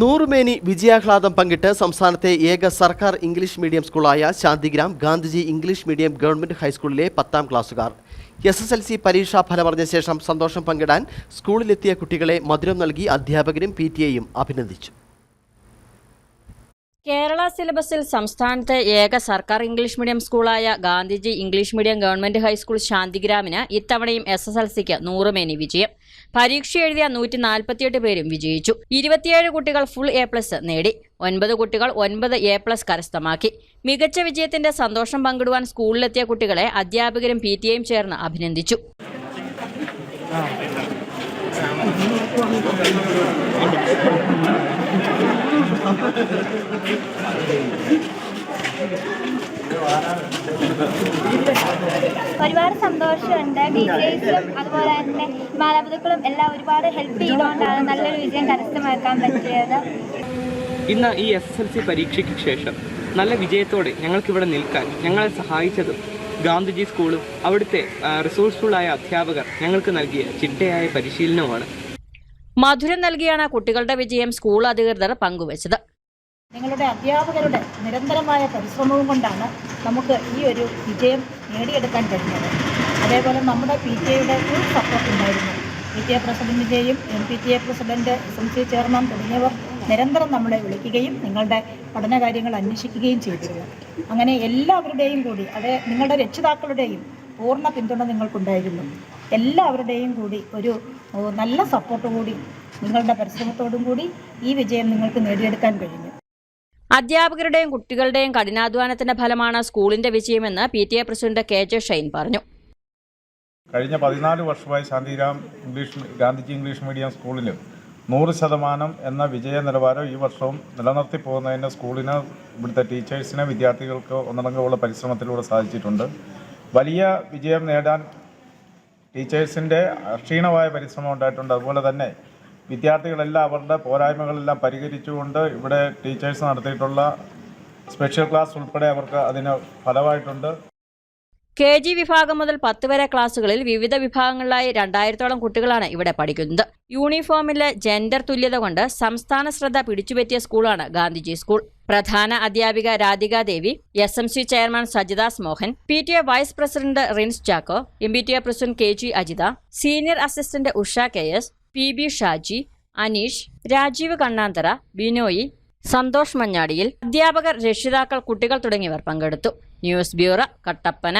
നൂറുമേനി വിജയാഹ്ലാദം പങ്കിട്ട് സംസ്ഥാനത്തെ ഏക സർക്കാർ English medium സ്കൂളായ Shantigram Gandhiji English medium government ഹൈസ്കൂളിലെ പത്താം ക്ലാസ്സുകാർ. എസ് എസ് എൽ സി പരീക്ഷാ ഫലമറിഞ്ഞ ശേഷം സന്തോഷം പങ്കിടാൻ സ്കൂളിലെത്തിയ കുട്ടികളെ മധുരം നൽകി അധ്യാപകരും പി ടി എയും അഭിനന്ദിച്ചു. കേരള സിലബസിൽ സംസ്ഥാനത്തെ ഏക സർക്കാർ English medium സ്കൂളായ Gandhiji English medium government high school ശാന്തിഗ്രാമിന് ഇത്തവണയും എസ് എസ് എൽ സിക്ക് നൂറുമേനി വിജയം. പരീക്ഷ എഴുതിയ നൂറ്റി നാൽപ്പത്തിയെട്ട് പേരും വിജയിച്ചു. ഇരുപത്തിയേഴ് കുട്ടികൾ ഫുൾ എ പ്ലസ് നേടി. ഒൻപത് കുട്ടികൾ ഒൻപത് എ പ്ലസ് കരസ്ഥമാക്കി. മികച്ച വിജയത്തിന്റെ സന്തോഷം പങ്കിടുവാൻ സ്കൂളിലെത്തിയ കുട്ടികളെ അധ്യാപകരും പി ടി എയും ചേർന്ന് അഭിനന്ദിച്ചു. ഒരുപാട് സന്തോഷമുണ്ട്. ടീച്ചേഴ്സും അതുപോലെ തന്നെ മാതാപിതാക്കളും എല്ലാം ഒരുപാട് ഹെൽപ്പ് ചെയ്തുകൊണ്ടാണ് നല്ലൊരു വിജയം കരസ്ഥമാക്കാൻ പറ്റിയത്. ഇന്ന് ഈ എസ് എസ് എൽ സി പരീക്ഷയ്ക്ക് ശേഷം നല്ല വിജയത്തോടെ ഞങ്ങൾക്കിവിടെ നിൽക്കാൻ ഞങ്ങളെ സഹായിച്ചതും ഗാന്ധിജി സ്കൂളും അവിടുത്തെ റിസോഴ്സ്ഫുൾ റിസോഴ്സ്ഫുള്ളായ അധ്യാപകർ ഞങ്ങൾക്ക് നൽകിയ ചിട്ടയായ പരിശീലനവുമാണ്. മധുരം നൽകിയാണ് കുട്ടികളുടെ വിജയം സ്കൂൾ അധികൃതർ പങ്കുവച്ചത്. നിങ്ങളുടെ അധ്യാപകരുടെ നിരന്തരമായ പരിശ്രമവും കൊണ്ടാണ് നമുക്ക് ഈ ഒരു വിജയം നേടിയെടുക്കാൻ കഴിഞ്ഞത്. അതേപോലെ നമ്മുടെ പി ടി എയുടെ ഫുൾ സപ്പോർട്ട് ഉണ്ടായിരുന്നു. P T A പ്രസിഡന്റിന്റെയും M P T A president S M C chairman തുടങ്ങിയവർ നിരന്തരം നമ്മളെ വിളിക്കുകയും നിങ്ങളുടെ പഠനകാര്യങ്ങൾ അന്വേഷിക്കുകയും ചെയ്തിരുന്നു. അങ്ങനെ എല്ലാവരുടെയും കൂടി അത് നിങ്ങളുടെ രക്ഷിതാക്കളുടെയും പൂർണ പിന്തുണ നിങ്ങൾക്കുണ്ടായിരുന്നു. എല്ലാവരുടെയും കൂടി ഒരു നല്ല സപ്പോർട്ട് കൂടി നിങ്ങളുടെ പരിശ്രമത്തോടും കൂടി ഈ വിജയം നിങ്ങൾക്ക് നേടിയെടുക്കാൻ കഴിഞ്ഞു. അധ്യാപകരുടെയും കുട്ടികളുടെയും കഠിനാധ്വാനത്തിന്റെ ഫലമാണ് സ്കൂളിന്റെ വിജയമെന്ന് P T A president K J Shine പറഞ്ഞു. കഴിഞ്ഞ പതിനാല് വർഷമായി Shantiram English Gandhiji English medium സ്കൂളിൽ നൂറ് ശതമാനം എന്ന വിജയ നിലവാരം ഈ വർഷവും നിലനിർത്തി പോകുന്നതിന് സ്കൂളിന് ഇവിടുത്തെ ടീച്ചേഴ്സിന് വിദ്യാർത്ഥികൾക്ക് ഒന്നടങ്കമുള്ള പരിശ്രമത്തിലൂടെ സാധിച്ചിട്ടുണ്ട്. വലിയ വിജയം നേടാൻ ടീച്ചേഴ്സിന്റെ അക്ഷീണമായ പരിശ്രമം ഉണ്ടായിട്ടുണ്ട്. അതുപോലെ തന്നെ വിദ്യാർത്ഥികളെല്ലാം അവരുടെ പോരായ്മകളെല്ലാം പരിഹരിച്ചുകൊണ്ട് ഇവിടെ ടീച്ചേഴ്സ് നടത്തിയിട്ടുള്ള സ്പെഷ്യൽ ക്ലാസ് ഉൾപ്പെടെ അവർക്ക് അതിന് ഫലമായിട്ടുണ്ട്. കെ ജി വിഭാഗം മുതൽ പത്ത് വരെ ക്ലാസ്സുകളിൽ വിവിധ വിഭാഗങ്ങളിലായി രണ്ടായിരത്തോളം കുട്ടികളാണ് ഇവിടെ പഠിക്കുന്നത്. യൂണിഫോമിലെ ജെൻഡർ തുല്യത കൊണ്ട് സംസ്ഥാന ശ്രദ്ധ പിടിച്ചുപറ്റിയ സ്കൂളാണ് ഗാന്ധിജി സ്കൂൾ. പ്രധാന അധ്യാപിക Radhika Devi S M C chairman Sajidas Mohan P T A vice president Rince Chacko M B T A president K G Ajitha senior assistant Usha K S P B Shaji Aneesh Rajeev Kannanthara Binoy Santhosh മഞ്ഞാടിയിൽ അധ്യാപകർ രക്ഷിതാക്കൾ കുട്ടികൾ തുടങ്ങിയവർ പങ്കെടുത്തു. News bureau Kattappana.